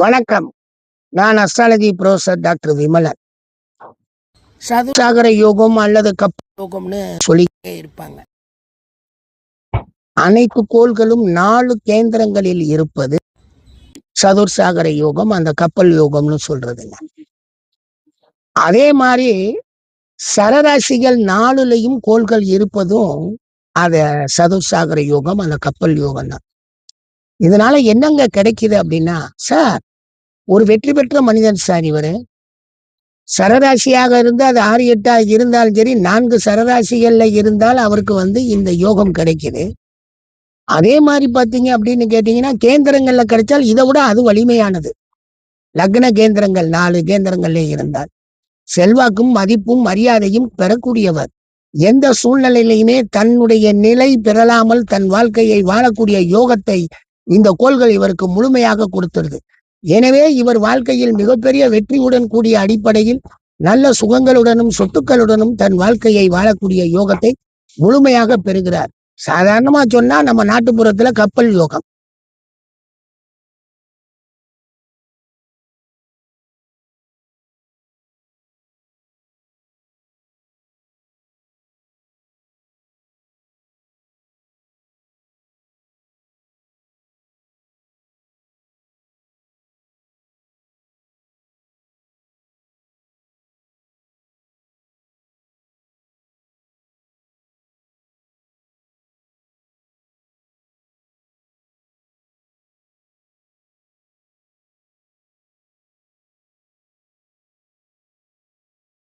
வணக்கம். நான் astrology professor doctor Vimalan. சதுசாகர யோகம் அல்லது கப் யோகம்னு சொல்லிட்டே இருப்பாங்க. அனைத்து கோள்களும் நாலு கேந்திரங்களில் இருப்பது சதுர்சாகர யோகம் அந்த கப்பல் யோகம்னு சொல்றதுங்க. அதே மாதிரி சரராசிகள் நாலுலையும் கோள்கள் இருப்பதும் அத சதுர்சாகர யோகம் அந்த கப்பல் யோகம் தான் இதனால என்னங்க கிடைக்குது அப்படின்னா சார் ஒரு வெற்றி பெற்ற மனிதன் சார் இவரு. சரராசியாக இருந்து அது ஆறு எட்டா இருந்தாலும் சரி நான்கு சரராசிகள்ல இருந்தால் அவருக்கு வந்து இந்த யோகம் கிடைக்குது. அதே மாதிரி பாத்தீங்க அப்படின்னு கேட்டீங்கன்னா கேந்திரங்கள்ல கிடைச்சால் இதை விட அது வலிமையானது. லக்ன கேந்திரங்கள் நாலு கேந்திரங்கள்ல இருந்தால். செல்வாக்கும் மதிப்பும் மரியாதையும் பெறக்கூடியவர். எந்த சூழ்நிலையிலையுமே தன்னுடைய நிலை பெறலாமல் தன் வாழ்க்கையை வாழக்கூடிய யோகத்தை இந்த கோள்கள் இவருக்கு முழுமையாக கொடுத்துருது. எனவே இவர் வாழ்க்கையில் மிகப்பெரிய வெற்றியுடன் கூடிய அடிப்படையில் நல்ல சுகங்களுடனும் சொத்துக்களுடனும் தன் வாழ்க்கையை வாழக்கூடிய யோகத்தை முழுமையாக பெறுகிறார். சாதாரணமா சொன்னா நம்ம நாட்டுப்புறத்துல கப்பல் யோகம்.